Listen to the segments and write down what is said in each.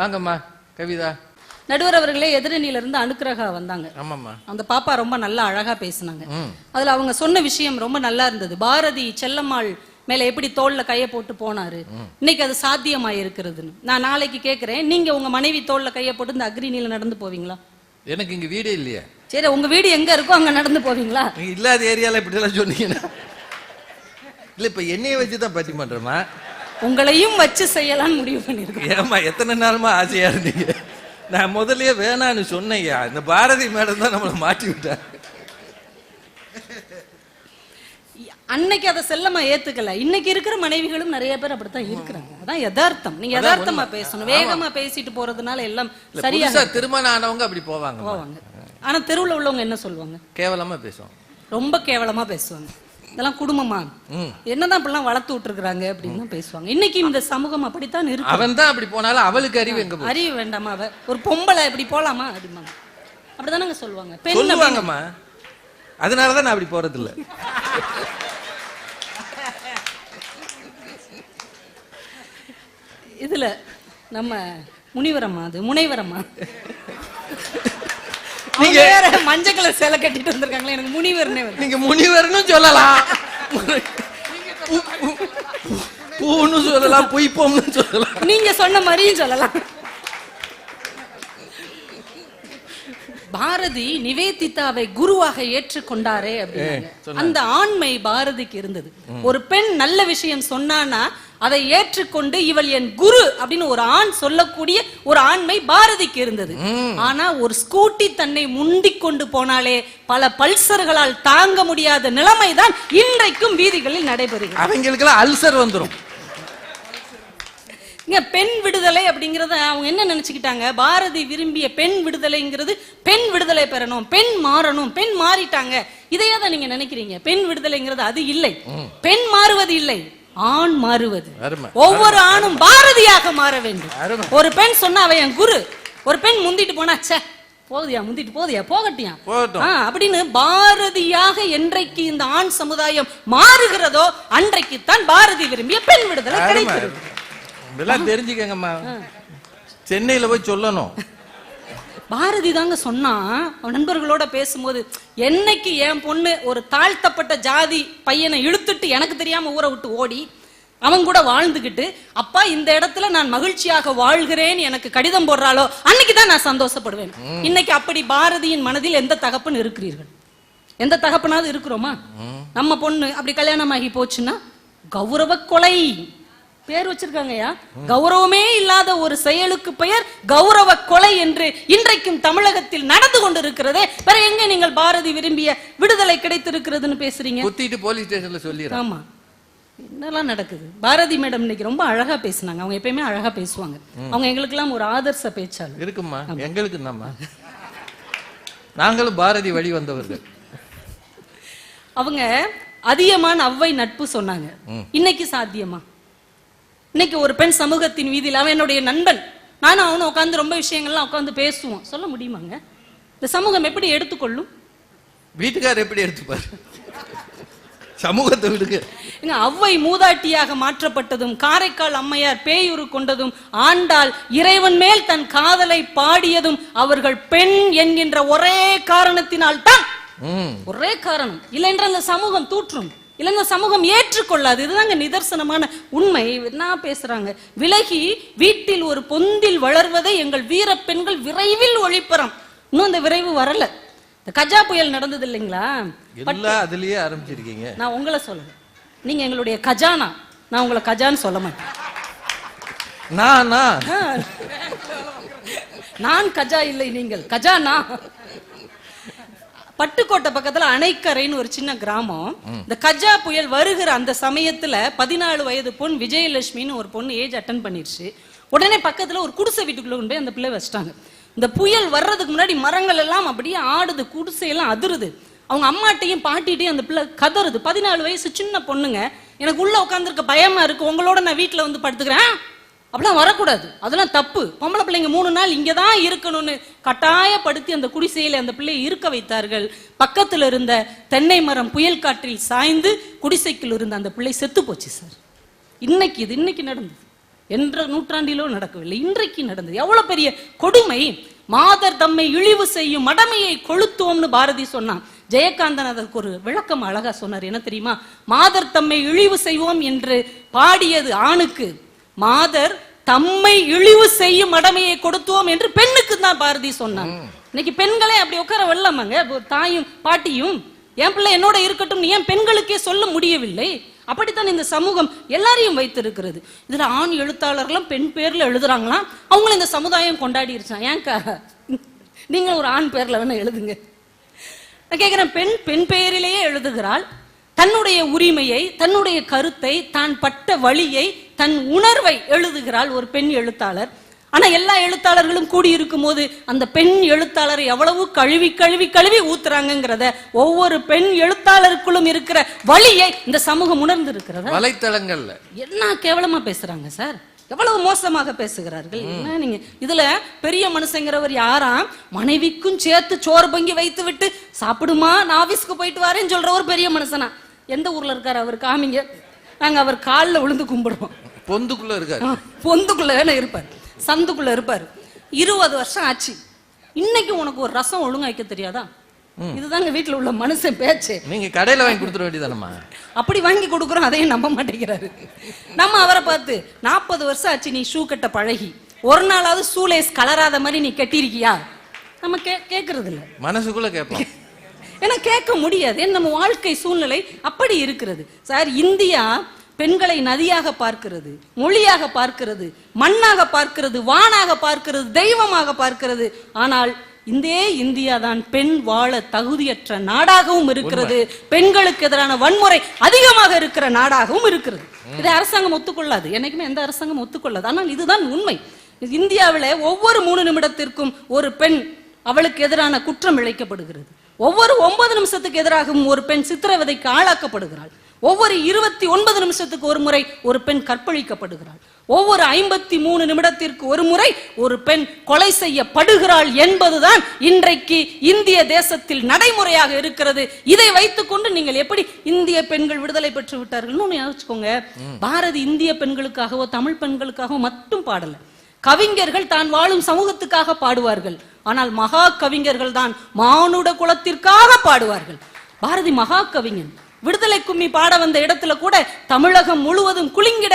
வாங்கம்மா கவிதா. நடுவர் அவர்களே எதிரணியில இருந்து அனுக்கிரகா வந்தாங்க. ஆமாம்மா. அந்த பாப்பா ரொம்ப நல்லா அழகா பேசுனாங்க. அதுல அவங்க சொன்ன விஷயம் ரொம்ப நல்லா இருந்தது. பாரதி செல்லம்மாள் மேல எப்படி தோல்ல கைய போட்டு போனாரு? இன்னைக்கு அது சாத்தியமா இருக்கிறதுன்னு நான் நாளைக்கு கேக்குறேன். நீங்க உங்க மனைவி தோல்ல கைய போட்டு இந்த அக்ரிணியில நடந்து போவீங்களா? எனக்கு இங்க வீடே இல்லையே. சரி உங்க வீடு எங்க இருக்கோ அங்க நடந்து போவீங்களா? இல்லாத ஏரியால இப்படிலாம் சொன்னீங்கன்னா. இல்ல இப்ப என்னைய வச்சு தான் பட்டி பண்றேம்மா. உங்களையும் வச்சு செய்யலாம்னு முடிவு பண்ணிருக்கேன் ஏம்மா எத்தனை நாளுமா ஆசையா இருந்தீங்க? நான் முதல்லயே வேணான்னு சொன்னேயா இந்த பாரதி மேடம் தான் நம்மளை மாட்டி விட்டாங்க. அன்னைக்கு அதை செல்லமா ஏத்துக்கல. இன்னைக்கு இருக்கிற மனைவிகளும் நிறைய பேர் அப்படித்தான் இருக்கிறாங்க. அதான் யதார்த்தம். நீங்க யதார்த்தமா பேசணும். வேகமா பேசிட்டு போறதுனால எல்லாம் சரியா திருமணம் ஆனவங்க அப்படி போவாங்க போவாங்க. ஆனா தெருவுல உள்ளவங்க என்ன சொல்லுவாங்க? கேவலமா பேசுவோம் ரொம்ப கேவலமா பேசுவாங்க. இதெல்லாம் குடும்பமா. என்னதான் இப்படிலாம் வளர்த்து விட்டுருக்காங்க அப்படின்னு பேசுவாங்க. இன்னைக்கு இந்த சமூகம் அப்படித்தான் இருக்கு. அவன் தான் அப்படி போனாலும் அவளுக்கு அறிவு எங்க? அறிய வேண்டாமா அவ? ஒரு பொம்பளை இப்படி போலாமா? அப்படிம்பாங்க அப்படிதானங்க சொல்லுவாங்க. சொல்லுவாங்கம்மா. அதனாலதான் நான் அப்படி போறது இல்ல இதுல நம்ம முனிவரம்மா அது முனைவரம்மா. நீங்க வேற மஞ்சள் கலர் சேலை கட்டிட்டு வந்திருக்காங்களே எனக்கு முனிவர்னே வருது. நீங்க முனிவர்னு சொல்லலாம். பூன்னு சொல்லலாம் பொய்ப்போம்னு சொல்லலாம். நீங்க சொன்ன மாதிரியும் சொல்லலாம். பாரதி நிவேதிதாவை குருவாக ஏற்றுக்கொண்டாரே அப்படின்னு அந்த ஆண்மை பாரதிக்கு இருந்தது. ஒரு பெண் நல்ல விஷயம் சொன்னானா அதை ஏற்றுக்கொண்டு இவள் என் குரு அப்படின்னு ஒரு ஆண் சொல்லக்கூடிய ஒரு ஆண்மை பாரதிக்கு இருந்தது. ஆனா ஒரு ஸ்கூட்டி தன்னை முந்திக் கொண்டு போனாலே பல பல்சர்களால் தாங்க முடியாத நிலைமைதான் இன்றைக்கும் வீதிகளில் நடைபெறுகிறது. அவங்களுக்கெல்லாம் அல்சர் வந்துரும். இங்க பெண் விடுதலை அப்படிங்கறத அவங்க என்ன நினைச்சுக்கிட்டாங்க? பாரதி விரும்பிய பெண் விடுதலைங்கிறது பெண் விடுதலை பெறணும் பெண் மாறணும் பெண் மாறிட்டாங்க. இதையே தான் நீங்க நினைக்கிறீங்க? பெண் விடுதலைங்கிறது அது இல்லை. பெண் மாறுவது இல்லை. ஆண் மாறுவது. ஒவ்வொரு ஆணும் பாரதியாக மாற வேண்டும். ஒரு பெண் சொன்னா அவ என் குரு. ஒரு பெண் முந்திட்டு போனா ச்சே போகுதியா முந்திட்டு போகுதியா போகட்டியா அப்படின்னு பாரதியாக என்றைக்கு இந்த ஆண் சமுதாயம் மாறுகிறதோ அன்றைக்கு தான் பாரதி விரும்பிய பெண் விடுதலை. கிடைக்கிறது. இதெல்லாம் தெரிஞ்சுக்கங்கம்மா. சென்னையில போய் சொல்லணும். பாரதி தாங்க சொன்னா அவன் நண்பர்களோட பேசும்போது என்னைக்கு என் பொண்ணு ஒரு தாழ்த்தப்பட்ட ஜாதி பையனை இழுத்துட்டு எனக்கு தெரியாம ஊரை விட்டு ஓடி அவன் கூட வாழ்ந்துகிட்டு அப்பா இந்த இடத்துல நான் மகிழ்ச்சியாக வாழ்கிறேன் எனக்கு கடிதம் போடுறாளோ அன்னைக்கு தான் நான் சந்தோஷப்படுவேன். இன்னைக்கு அப்படி பாரதியின் மனதில் எந்த தகப்பன் இருக்கிறீர்கள்? எந்த தகப்பனாவது இருக்கிறோமா? நம்ம பொண்ணு அப்படி கல்யாணம் ஆகி போச்சுன்னா கௌரவ கொலை. பேர் வச்சிருக்காங்கய்யா. கௌரவமே இல்லாத ஒரு செயலுக்கு பெயர் கௌரவ கொலை என்று இன்றைக்கும் தமிழகத்தில் நடந்து கொண்டிருக்கிறதே. வேற எங்க நீங்கள் பாரதி விரும்பிய விடுதலை கிடைத்திருக்கிறதுன்னு பேசுறீங்க? குத்திட்டு போலீஸ் ஸ்டேஷன்ல சொல்லிடுறேன். ஆமா. என்னெல்லாம் நடக்குது? பாரதி மேடம் இன்னைக்கு ரொம்ப அழகா பேசுனாங்க. அவங்க எப்பயுமே அழகா பேசுவாங்க. அவங்க எங்களுக்கெல்லாம் ஒரு ஆதர்ச பேச்சாளர். இருக்குமா? எங்களுக்கு என்னம்மா? நாங்களும் பாரதி வழி வந்தவர்கள். அவங்க அதிகமான அவ்வை நட்பு சொன்னாங்க. இன்னைக்கு சாத்தியமா? இன்னைக்கு ஒரு பெண் சமூகத்தின் வீதியில் அவன் என்னுடைய நண்பன் நானும் அவனும் உட்காந்து ரொம்ப விஷயங்கள்லாம் உட்காந்து பேசுவோம். சொல்ல முடியுமாங்க? இந்த சமூகம் எப்படி எடுத்துக்கொள்ளும்? வீட்டுக்காரர் எப்படி எடுத்துப்பாரு? சமூகத்தை விடுங்க. இங்க அவ்வை மூதாட்டியாக மாற்றப்பட்டதும் காரைக்கால் அம்மையார் பேயுரு கொண்டதும் ஆண்டாள் இறைவன் மேல் தன் காதலை பாடியதும் அவர்கள் பெண் என்கின்ற ஒரே காரணத்தினால் தான் ஒரே காரணம். இல்லைன்ற அந்த சமூகம் தூற்றும். இல்லை இந்த சமூகம் ஏற்றுக்கொள்ளாது. இதுதாங்க நிதர்சனமான உண்மை. என்ன பேசுறாங்க விலகி வீட்டில் ஒரு பொந்தில் வளர்வதை எங்கள் வீர பெண்கள் விரைவில் ஒழிப்பறம் இன்னும் அந்த விரைவு வரல. இந்த கஜா புயல் நடந்தது இல்லைங்களா? அதுலயே ஆரம்பிச்சிருக்கீங்க. நான் உங்களை சொல்லுங்க நீங்க எங்களுடைய கஜானா. நான் உங்களை கஜான்னு சொல்ல மாட்டேன். நான் கஜா இல்லை நீங்கள். கஜானா? பட்டுக்கோட்டை பக்கத்துல அணைக்கரைன்னு ஒரு சின்ன கிராமம். இந்த கஜா புயல் வருகிற அந்த சமயத்துல பதினாலு வயது பொண் விஜயலட்சுமின்னு ஒரு பொண்ணு ஏஜ் அட்டன் பண்ணிருச்சு. உடனே பக்கத்துல ஒரு குடிசை வீட்டுக்குள்ள கொண்டு போய் அந்த பிள்ளை வச்சிட்டாங்க. இந்த புயல் வர்றதுக்கு முன்னாடி மரங்கள் எல்லாம் அப்படியே ஆடுது குடிசை எல்லாம் அதிருது. அவங்க அம்மாட்டையும் பாட்டிட்டையும் அந்த பிள்ளை கதறுது. பதினாலு வயசு சின்ன பொண்ணுங்க. எனக்கு உள்ள உட்காந்துருக்க பயமா இருக்கு. உங்களோட நான் வீட்டுல வந்து படுத்துக்கிறேன். அப்படிலாம் வரக்கூடாது. அதெல்லாம் தப்பு. பொம்பளை பிள்ளைங்க மூணு நாள் இங்கே தான் இருக்கணும்னு கட்டாயப்படுத்தி அந்த குடிசையில் அந்த பிள்ளையை இருக்க வைத்தார்கள். பக்கத்தில் இருந்த தென்னை மரம் புயல் காற்றில் சாய்ந்து குடிசைக்குள் இருந்த அந்த பிள்ளை செத்து போச்சு சார். இன்னைக்கு இது இன்னைக்கு நடந்தது. என்ற நூற்றாண்டிலோ நடக்கவில்லை. இன்றைக்கு நடந்தது. எவ்வளவு பெரிய கொடுமை. மாதர் தம்மை இழிவு செய்யும் மடமையை கொளுத்துவோம்னு பாரதி சொன்னான். ஜெயகாந்தன் அதற்கு ஒரு விளக்கம் அழகா சொன்னார். என்ன தெரியுமா? மாதர் தம்மை இழிவு செய்வோம் என்று பாடியது ஆணுக்கு. மாதர் தம்மை இழிவு செய்யும் மடமையை கொடுத்துவோம் என்று பெண்ணுக்கு தான் பாரதி சொன்னான் இன்னைக்கு பெண்களே அப்படி உட்கார வெள்ளமாங்க ஒரு தாயும் பாட்டியும் என் பிள்ளை என்னோட இருக்கட்டும் ஏன் பெண்களுக்கே சொல்ல முடியவில்லை? அப்படித்தான் இந்த சமூகம் எல்லாரையும் வைத்திருக்கிறது. இதுல ஆண் எழுத்தாளர்களும் பெண் பேர்ல எழுதுறாங்களாம். அவங்களும் இந்த சமுதாயம் கொண்டாடிருச்சான் ஏன்க்கா? நீங்க ஒரு ஆண் பேர்ல வேணா எழுதுங்க. நான் கேட்கிறேன் பெண் பெண் பெயரிலேயே எழுதுகிறாள். தன்னுடைய உரிமையை தன்னுடைய கருத்தை தான் பட்ட வழியை தன் உணர்வை எழுதுகிறாள் ஒரு பெண் எழுத்தாளர். ஆனா எல்லா எழுத்தாளர்களும் கூடி இருக்கும் போது அந்த பெண் எழுத்தாளரை எவ்வளவு கழுவி கழுவி கழுவி ஊத்துறாங்கங்கிறத ஒவ்வொரு பெண் எழுத்தாளருக்குள்ளும் இருக்கிற வழியை இந்த சமூகம் உணர்ந்து இருக்கிறதா வலைத்தளங்கள்ல. என்ன கேவலமா பேசுறாங்க சார்? எவ்வளவு மோசமாக பேசுகிறார்கள்? என்ன நீங்க? இதுல பெரிய மனுஷங்கிறவர் யாராம் மனைவிக்கும் சேர்த்து சோறு பங்கி வைத்து விட்டு சாப்பிடுமா? நான் ஆபீஸ்க்கு போயிட்டு வரேன்னு சொல்ற ஒரு பெரிய மனுஷனா? எந்த ஊர்ல இருக்காரு அவர் காமிங்க. நாங்க அவர் காலில் விழுந்து கும்பிடுவோம். பொந்துக்குள்ள இருக்காரு. பொந்துக்குள்ள இருப்பார். சந்துக்குள்ள இருப்பார். இருபது வருஷம் ஆச்சு. இன்னைக்கு உனக்கு ஒரு ரசம் ஒழுங்கா வைக்க தெரியாதா? இதுதாங்க வீட்டுல உள்ள மனுஷன் பேச்சு. நீங்க கடையில வாங்கி கொடுத்துட வேண்டியதானம்மா? அப்படி வாங்கி கொடுக்குறோம் அதையும் நம்ப மாட்டேங்கிறாரு. நம்ம அவரை பார்த்து நாற்பது வருஷம் ஆச்சு நீ ஷூ கட்ட பழகி. ஒரு நாளாவது ஷூலேஸ் கலராத மாதிரி நீ கட்டியிருக்கியா? நம்ம கே கேட்கறது இல்ல மனசுக்குள்ள கேட்போம். ஏன்னா கேட்க முடியாது. நம்ம வாழ்க்கை சூழ்நிலை அப்படி இருக்கிறது. சார் இந்தியா பெண்களை நதியாக பார்க்கிறது மொழியாக பார்க்கிறது மண்ணாக பார்க்கிறது வானாக பார்க்கிறது தெய்வமாக பார்க்கிறது. ஆனால் இந்தே இந்தியா தான் பெண் வாழ தகுதியற்ற நாடாகவும் இருக்கிறது. பெண்களுக்கு எதிரான வன்முறை அதிகமாக இருக்கிற நாடாகவும் இருக்கிறது. இதை அரசாங்கம் ஒத்துக்கொள்ளாது. என்னைக்குமே எந்த அரசாங்கம் ஒத்துக்கொள்ளாது. ஆனால் இதுதான் உண்மை. இந்தியாவில ஒவ்வொரு மூணு நிமிடத்திற்கும் ஒரு பெண் அவளுக்கு எதிரான குற்றம் இழைக்கப்படுகிறது. ஒவ்வொரு ஒன்பது நிமிஷத்துக்கு எதிராகவும் ஒரு பெண் சித்திரவதைக்கு ஆளாக்கப்படுகிறாள். ஒவ்வொரு இருபத்தி ஒன்பது நிமிஷத்துக்கு ஒரு முறை ஒரு பெண் கற்பழிக்கப்படுகிறாள். ஒவ்வொரு ஐம்பத்தி மூணு நிமிடத்திற்கு ஒரு முறை ஒரு பெண் கொலை செய்யப்படுகிறாள் என்பதுதான் இன்றைக்கு இந்திய தேசத்தில் நடைமுறையாக இருக்கிறது. இதை வைத்துக்கொண்டு நீங்கள் எப்படி இந்திய பெண்கள் விடுதலை பெற்று விட்டார்கள் ஒன்று யோசிச்சுக்கோங்க. பாரதி இந்திய பெண்களுக்காகவோ தமிழ் பெண்களுக்காகவோ மட்டும் பாடல. கவிஞர்கள் தான் வாழும் சமூகத்துக்காக பாடுவார்கள். ஆனால் மகா கவிஞர்கள் தான் மானுட குலத்திற்காக பாடுவார்கள். பாரதி மகா கவிஞன் விடுதலை கும்மி பாட வந்த இடத்துல கூட தமிழகம் முழுவதும் குலுங்கிட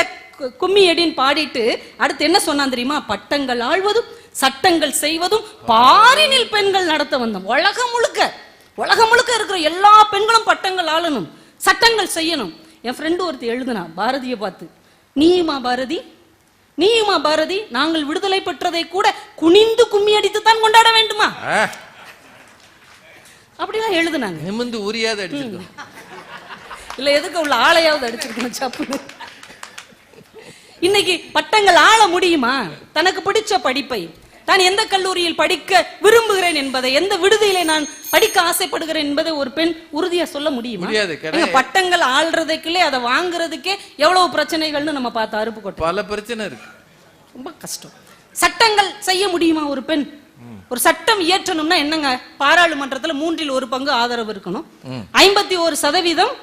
கும்மி அடின்னு பாடிட்டு அடுத்து என்ன சொன்னான் தெரியுமா? பட்டங்கள் ஆழ்வதும் சட்டங்கள் செய்வதும் பாரினில் பெண்கள் நடத்த வந்தோம். உலகம் முழுக்க உலகம் முழுக்க இருக்கிற எல்லா பெண்களும் பட்டங்கள் ஆளணும் சட்டங்கள் செய்யணும். என் ஃப்ரெண்டு ஒருத்தர் எழுதுனா பாரதியை பார்த்து நீயுமா பாரதி? நீயுமா பாரதி? நாங்கள் விடுதலை பெற்றதை கூட குனிந்து கும்மி அடித்து தான் கொண்டாட வேண்டுமா? அப்படிலாம் எழுதுனாங்க. நிமிந்து உரியாத அடிச்சிருக்கோம். இல்ல எதுக்கு உள்ள ஆளையாவது அடிச்சிருக்கணும் சப்புன்னு இன்னைக்கு பட்டங்கள் ஆள முடியுமா? தனக்கு பிடிச்ச படிப்பை தான் எந்த கல்லூரியில் படிக்க விரும்புகிறேன் என்பதை எந்த விடுதியிலே நான் படிக்க ஆசைப்படுகிறேன் என்பதை ஒரு பெண் உறுதியா சொல்ல முடியுமா? பட்டங்கள் ஆள்றதுக்குள்ளே அதை வாங்குறதுக்கே எவ்வளவு பிரச்சனைகள்னு நம்ம பார்த்து அறுப்பு கொட்டோம் பல பிரச்சனை இருக்கு. ரொம்ப கஷ்டம். சட்டங்கள் செய்ய முடியுமா ஒரு பெண்? ஒரு சட்டம் இயற்றணும்னா என்னங்க? பாராளுமன்றத்துல மூன்றில் ஒரு பங்கு ஆதரவு இருக்கணும். ஐம்பத்தி ஒரு சதவீதம்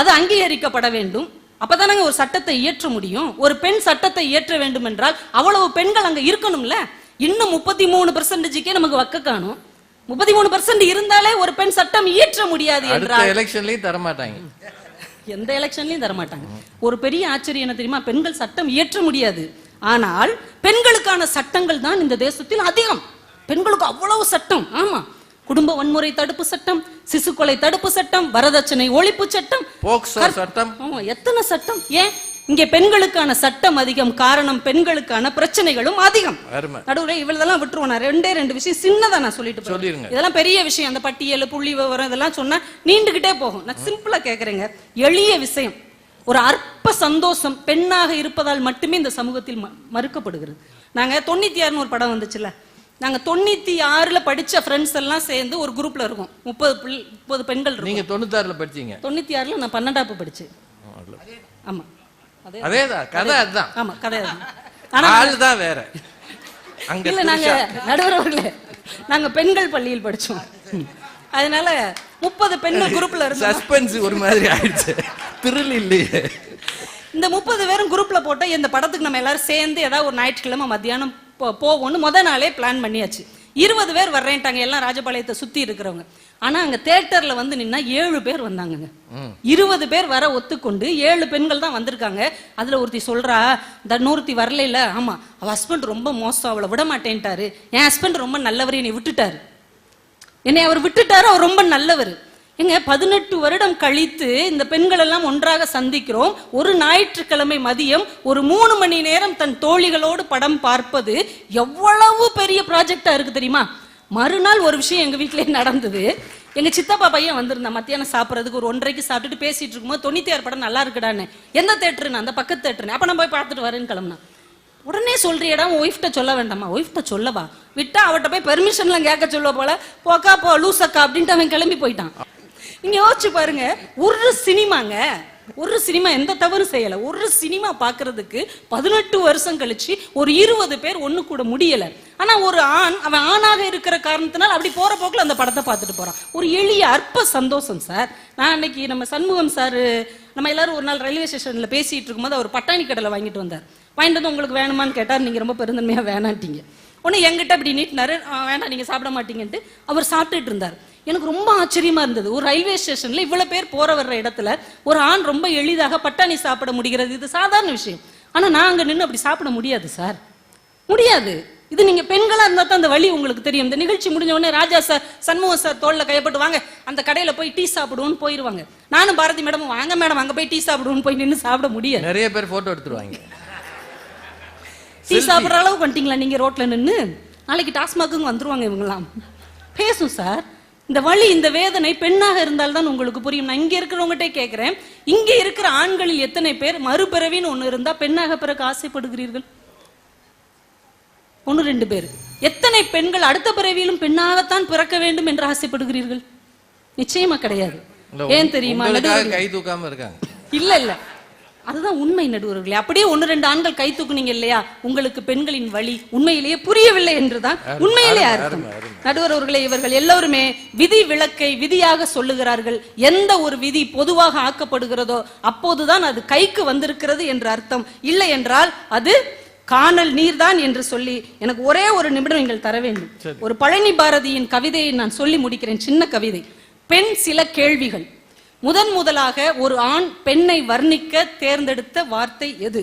அது அங்கீகரிக்கப்பட வேண்டும். அப்பதானங்க ஒரு சட்டத்தை இயற்ற முடியும். ஒரு பெண் சட்டத்தை இயற்ற வேண்டும் என்றால் அவ்வளவு பெண்கள் அங்க இருக்கணும்ல? இன்னும் முப்பத்தி மூணு பெர்சன்டேஜுக்கே நமக்கு வக்க காணும். முப்பத்தி மூணு பெர்சன்ட் இருந்தாலே ஒரு பெண் சட்டம் இயற்ற முடியாது என்றால் எலெக்ஷன்லயும் தர மாட்டாங்க எந்த எலெக்ஷன்லயும் தர மாட்டாங்க ஒரு பெரிய ஆச்சரியம் என்ன தெரியுமா? பெண்கள் சட்டம் இயற்ற முடியாது. ஆனால் பெண்களுக்கான சட்டங்கள் தான் இந்த தேசத்தில் அதிகம். பெண்களுக்கு அவ்வளவு சட்டம். ஆமா. குடும்ப வன்முறை தடுப்பு சட்டம் சிசு கொலை தடுப்பு சட்டம் வரதட்சணை ஒழிப்பு சட்டம் எத்தனை சட்டம்? ஏன்? இங்கே பெண்களுக்கான சட்டம் அதிகம் காரணம் பெண்களுக்கான பிரச்சனைகளும் அதிகம். நடுவுல இவ்வளதெல்லாம் விட்டுருவோம். நான் ரெண்டே ரெண்டு விஷயம் சின்னதா நான் சொல்லிட்டு. சொல்லிருங்க. இதெல்லாம் பெரிய விஷயம். அந்த பட்டியல் புள்ளி விவரம் இதெல்லாம் சொன்னா நீண்டுகிட்டே போகும். நான் சிம்பிளா கேக்குறேங்க. எளிய விஷயம். ஒரு அற்ப சந்தோஷம் பெண்ணாக இருப்பதால் மட்டுமே இந்த சமூகத்தில் மறுக்கப்படுகிறது. நாங்க தொண்ணூத்தி ஆறுன்னு ஒரு படம் வந்துச்சுல்ல. நாங்க தொண்ணூத்தி ஆறுல படிச்ச ஃப்ரெண்ட்ஸ் எல்லாம் சேர்ந்து ஒரு குரூப்ல இருக்கோம். முப்பது முப்பது பெண்கள் நீங்க தொண்ணூத்தாறுல படிச்சீங்க. தொண்ணூத்தி ஆறுல நான் பன்னெண்டாப்பு படிச்சேன். ஆமா. அதே அதேதான். கதை அதுதான். ஆமா கதை அதுதான். ஆனா ஆளு தான் வேற. அங்க இல்ல நாங்க நடுவர் அவர்களே நாங்க பெண்கள் பள்ளியில் படிச்சோம். அதனால முப்பது பெண்கள் குரூப்ல இருந்தோம். சஸ்பென்ஸ் ஒரு மாதிரி ஆயிடுச்சு. த்ரில் இல்லையே. இந்த முப்பது பேரும் குரூப்ல போட்டா இந்த படத்துக்கு நம்ம எல்லாரும் சேர்ந்து ஏதாவது ஒரு ஞாயிற்றுக்கிழமை மத்தியானம் போவோம்னு முத நாளே பிளான் பண்ணியாச்சு. இருபது பேர் வர்றேன்ட்டாங்க. எல்லாம் ராஜபாளையத்தை சுத்தி இருக்கிறவங்க. ஆனா அங்க தேட்டர்ல வந்து நின்னா ஏழு பேர் வந்தாங்கங்க. இருபது பேர் வர ஒத்துக்கொண்டு ஏழு பெண்கள் தான் வந்திருக்காங்க. அதுல ஒருத்தி சொல்றா நூறுத்தி வரல இல்ல ஆமா அவ ஹஸ்பண்ட் ரொம்ப மோசம் அவளை விட மாட்டேன்ட்டாரு. என் ஹஸ்பண்ட் ரொம்ப நல்லவர் என்னை விட்டுட்டாரு. என்னை அவர் விட்டுட்டாரு அவர் ரொம்ப நல்லவர். எங்க பதினெட்டு வருடம் கழித்து இந்த பெண்கள் எல்லாம் ஒன்றாக சந்திக்கிறோம். ஒரு ஞாயிற்றுக்கிழமை மதியம் ஒரு மூணு மணி நேரம் தன் தோழிகளோடு படம் பார்ப்பது எவ்வளவு பெரிய ப்ராஜெக்டா இருக்கு தெரியுமா? மறுநாள் ஒரு விஷயம் எங்கள் வீட்டிலே நடந்தது. எங்கள் சித்தப்பா பையன் வந்திருந்தான். மத்தியானம் சாப்பிட்றதுக்கு ஒரு ஒன்றரைக்கு சாப்பிட்டுட்டு பேசிட்டு இருக்கும்போது தொண்ணூத்தி ஆறு படம் நல்லா இருக்குடான்னு. எந்த தேட்டருன்னு? அந்த பக்கத்து தேட்டருன்னு. அப்போ நான் போய் பார்த்துட்டு வரேன்னு கிளம்புனா உடனே சொல்றியடா உன் ஒய்ஃப்ட்ட சொல்ல வேண்டாமா ஒய்ஃப்ட்ட சொல்லவா? விட்டா அவட்ட போய் பெர்மிஷன்லாம் கேட்க சொல்ல போல. போக்கா போ லூசக்கா அப்படின்ட்டு அவன் கிளம்பி போயிட்டான். நீங்க யோசிச்சு பாருங்க ஒரு சினிமாங்க ஒரு சினிமா எந்த தவறும் செய்யல. ஒரு சினிமா பார்க்கறதுக்கு பதினெட்டு வருஷம் கழிச்சு ஒரு இருபது பேர் ஒண்ணு கூட முடியல. ஆனா ஒரு ஆண் அவன் ஆணாக இருக்கிற காரணத்தினால் அப்படி போற போக்குல அந்த படத்தை பார்த்துட்டு போறான். ஒரு எளிய அற்ப சந்தோஷம் சார். நான் அன்னைக்கு நம்ம சண்முகம் சார் நம்ம எல்லாரும் ஒரு நாள் ரயில்வே ஸ்டேஷன்ல பேசிட்டு இருக்கும்போது அவர் பட்டாணி கடலை வாங்கிட்டு வந்தார். வாங்கிட்டு வந்து உங்களுக்கு வேணுமான்னு கேட்டார். நீங்க ரொம்ப பெருந்தன்மையா வேணான்ட்டீங்க. உடனே எங்கிட்ட அப்படி நீட்டினாரு. வேண்டாம் நீங்க சாப்பிட மாட்டீங்கன்ட்டு அவர் சாப்பிட்டுட்டு இருந்தார். எனக்கு ரொம்ப ஆச்சரியமா இருந்தது. ஒரு ரயில்வே ஸ்டேஷன்ல இவ்வளவு பேர் போற வர்ற இடத்துல ஒரு ஆண் ரொம்ப எளிதாக பட்டாணி சாப்பிட முடிகிறது. இது சாதாரண விஷயம். ஆனா நான் அங்க நின்று அப்படி சாப்பிட முடியாது சார். முடியாது. இது நீங்க பெண்களா இருந்தா தான் அந்த வழி உங்களுக்கு தெரியும். இந்த நிகழ்ச்சி முடிஞ்ச உடனே ராஜா சார் சண்முகம் சார் தோல்ல கையப்பட்டு வாங்க அந்த கடையில போய் டீ சாப்பிடுவோம்னு போயிருவாங்க. நானும் பாரதி மேடம் வாங்க மேடம் அங்க போய் டீ சாப்பிடுவோம்னு போய் நின்று சாப்பிட முடியாது. நிறைய பேர் போட்டோ எடுத்துருவாங்க. டீ சாப்பிடுற அளவுக்கு வந்துட்டீங்களா நீங்க ரோட்ல நின்னு? நாளைக்கு டாஸ்மாக்குங்க வந்துருவாங்க இவங்கலாம் பேசும் சார். இந்த வழி இந்த வேதனை பெண்ணாக இருந்தால்தான் உங்களுக்கு புரியும். நான் இங்க இருக்கிறவங்ககிட்டே கேட்கிறேன் இங்க இருக்கிற ஆண்களில் எத்தனை பேர் மறுபிறவின்னு ஒண்ணு இருந்தா பெண்ணாக பிறகு ஆசைப்படுகிறீர்கள்? ஒண்ணு ரெண்டு பேர். எத்தனை பெண்கள் அடுத்த பிறவியிலும் பெண்ணாகத்தான் பிறக்க வேண்டும் என்று ஆசைப்படுகிறீர்கள்? நிச்சயமா கிடையாது. ஏன் தெரியுமா? கை தூக்காம இருக்காங்க. இல்ல இல்ல. அதுதான் உண்மை நடுவர்களே. அப்படியே ஒன்னு ரெண்டு ஆண்கள் கை தூக்குனீங்க இல்லையா? உங்களுக்கு பெண்களின் வழி உண்மையிலேயே புரியவில்லை என்றுதான் உண்மையிலே அர்த்தம். நடுவர் அவர்களே இவர்கள் எல்லோருமே விதி விளக்கை விதியாக சொல்லுகிறார்கள். எந்த ஒரு விதி பொதுவாக ஆக்கப்படுகிறதோ அப்போதுதான் அது கைக்கு வந்திருக்கிறது என்று அர்த்தம். இல்லை என்றால் அது காணல் நீர்தான் என்று சொல்லி எனக்கு ஒரே ஒரு நிமிடம் நீங்கள் தர வேண்டும். ஒரு பழனி பாரதியின் கவிதையை நான் சொல்லி முடிக்கிறேன். சின்ன கவிதை. பெண் சில கேள்விகள். முதன் முதலாக ஒரு ஆண் பெண்ணை வர்ணிக்க தேர்ந்தெடுத்த வார்த்தை எது?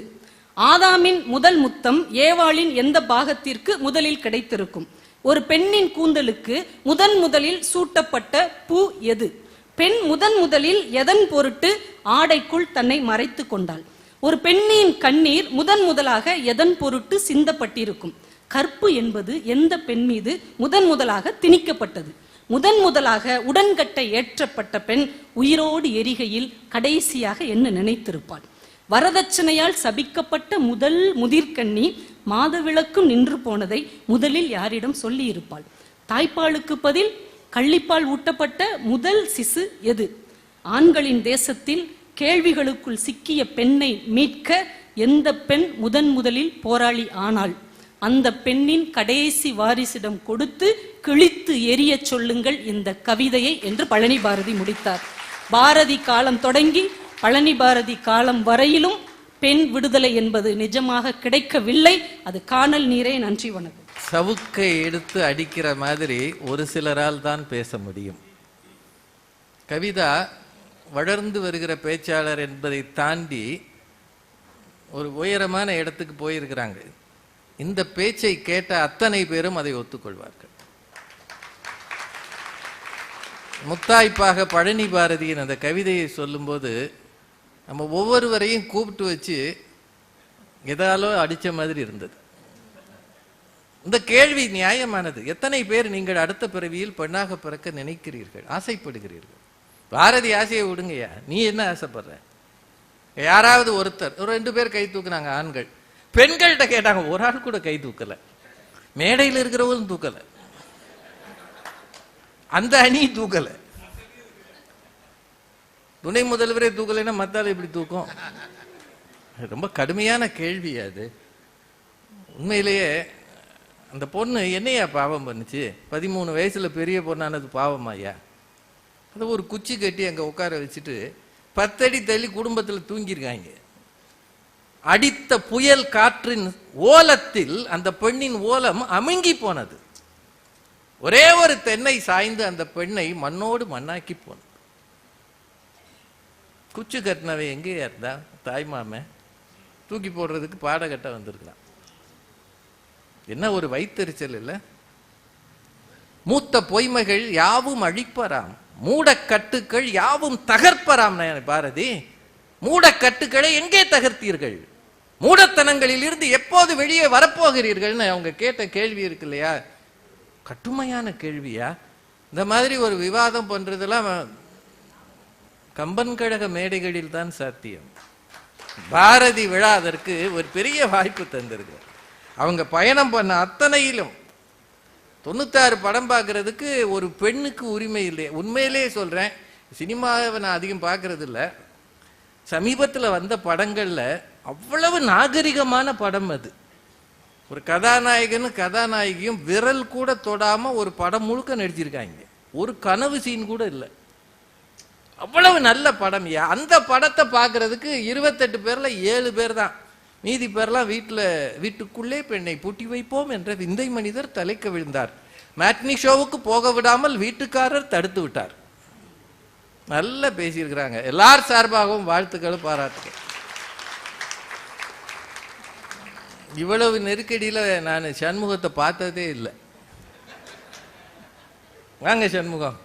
ஆதாமின் முதல் முத்தம் ஏவாளின் எந்த பாகத்திற்கு முதலில் கிடைத்திருக்கும்? ஒரு பெண்ணின் கூந்தலுக்கு முதன் முதலில் சூட்டப்பட்ட பூ எது? பெண் முதன் முதலில் எதன் பொருட்டு ஆடைக்குள் தன்னை மறைத்து கொண்டாள்? ஒரு பெண்ணின் கண்ணீர் முதன் முதலாக எதன் பொருட்டு சிந்தப்பட்டிருக்கும்? கற்பு என்பது எந்த பெண் மீது முதன் முதலாக திணிக்கப்பட்டது? முதன் முதலாக உடன்கட்டை ஏற்றப்பட்ட பெண் உயிரோடு எரிகையில் கடைசியாக என்ன நினைத்திருப்பாள்? வரதட்சணையால் சபிக்கப்பட்ட முதல் முதிர்கண்ணி மாதவிளக்கும் நின்று போனதை முதலில் யாரிடம் சொல்லியிருப்பாள்? தாய்ப்பாலுக்கு பதில் கள்ளிப்பால் ஊட்டப்பட்ட முதல் சிசு எது? ஆண்களின் தேசத்தில் கேள்விகளுக்குள் சிக்கிய பெண்ணை மீட்க எந்த பெண் முதன் முதலில் போராளி ஆனாள்? அந்த பெண்ணின் கடைசி வாரிசிடம் கொடுத்து கிழித்து எரிய சொல்லுங்கள் இந்த கவிதையை என்று பழனி பாரதி முடித்தார். பாரதி காலம் தொடங்கி பழனி பாரதி காலம் வரையிலும் பெண் விடுதலை என்பது நிஜமாக கிடைக்கவில்லை. அது காணல் நீரே. நன்றி வணக்கம். சவுக்கை எடுத்து அடிக்கிற மாதிரி ஒரு சிலரால் தான் பேச முடியும். கவிதா வளர்ந்து வருகிற பேச்சாளர் என்பதை தாண்டி ஒரு உயரமான இடத்துக்கு போயிருக்கிறாங்க. இந்த பேச்சை கேட்ட அத்தனை பேரும் அதை ஒத்துக்கொள்வார்கள். முத்தாய்ப்பாக பழனி பாரதியின் அந்த கவிதையை சொல்லும்போது நம்ம ஒவ்வொருவரையும் கூப்பிட்டு வச்சு எதாலோ அடிச்ச மாதிரி இருந்தது. இந்த கேள்வி நியாயமானது. எத்தனை பேர் நீங்கள் அடுத்த பிறவியில் பெண்ணாக பிறக்க நினைக்கிறீர்கள்? ஆசைப்படுகிறீர்கள். பாரதி ஆசையை விடுங்கய்யா. நீ என்ன ஆசைப்படுற? யாராவது ஒருத்தர் ஒரு ரெண்டு பேர் கை தூக்குனாங்க ஆண்கள். பெண்கள்கிட்ட கேட்டாங்க ஒரு ஆள் கூட கை தூக்கல. மேடையில் இருக்கிறவங்களும் தூக்கல. அந்த அணி தூக்கல. துணை முதல்வரே தூக்கலைன்னா மத்தால எப்படி தூக்கும்? ரொம்ப கடுமையான கேள்வி அது. உண்மையிலேயே அந்த பொண்ணு என்னையா பாவம் பண்ணுச்சு? பதிமூணு வயசுல பெரிய பொண்ணானது பாவமாயா அதை ஒரு குச்சி கட்டி அங்க உட்கார வச்சுட்டு பத்தடி தள்ளி குடும்பத்துல தூங்கியிருக்காங்க. அடித்த புயல் காற்றின் ஓலத்தில் அந்த பெண்ணின் ஓலம் அமுங்கி போனது. ஒரே ஒரு தென்னை சாய்ந்து அந்த பெண்ணை மண்ணோடு மண்ணாக்கி போனது. குச்சி கட்டினவை எங்கேயா இருந்தா? தாய்மாமன் தூக்கி போடுறதுக்கு பாடகட்ட வந்திருக்கிறான். என்ன ஒரு வைத்தறிச்சல் இல்லை? மூத்த பொய்மைகள் யாவும் அழிப்பராம் மூடக்கட்டுக்கள் யாவும் தகர்ப்பராம் பாரதி. மூடக்கட்டுக்களை எங்கே தகர்த்தீர்கள்? மூடத்தனங்களில் இருந்து எப்போது வெளியே வரப்போகிறீர்கள்னு அவங்க கேட்ட கேள்வி இருக்கு இல்லையா? கட்டுமையான கேள்வியா? இந்த மாதிரி ஒரு விவாதம் போன்றதெல்லாம் கம்பன் கழக மேடைகளில் தான் சாத்தியம். பாரதி விழா அதற்கு ஒரு பெரிய வாய்ப்பு தந்திருக்கு. அவங்க பயணம் பண்ண அத்தனையிலும் தொண்ணூத்தாறு படம் பார்க்கறதுக்கு ஒரு பெண்ணுக்கு உரிமை இல்லை உண்மையிலே சொல்றேன் சினிமாவை நான் அதிகம் பார்க்கறது இல்லை சமீபத்தில் வந்த படங்களில் அவ்வளவு நாகரிகமான படம் அது. ஒரு கதாநாயகனும் கதாநாயகியும் விரல் கூட தொடாமல் ஒரு படம் முழுக்க நடிச்சிருக்காங்க. ஒரு கனவு சீன் கூட இல்லை. அவ்வளவு நல்ல படம். அந்த படத்தை பார்க்கறதுக்கு இருபத்தெட்டு பேரில் ஏழு பேர் தான். மீதி பேர்லாம் வீட்டில் வீட்டுக்குள்ளே பெண்ணை பூட்டி வைப்போம் என்ற விந்தை மனிதர் தலைக்க விழுந்தார். மேட்னி ஷோவுக்கு போக விடாமல் வீட்டுக்காரர் தடுத்து விட்டார். நல்லா பேசியிருக்கிறாங்க. எல்லார் சார்பாகவும் வாழ்த்துக்களும் பாராட்டுகள் இவ்வளவு நெருக்கடியில் நான் சண்முகத்தை பார்த்ததே இல்லை. வாங்க சண்முகம்.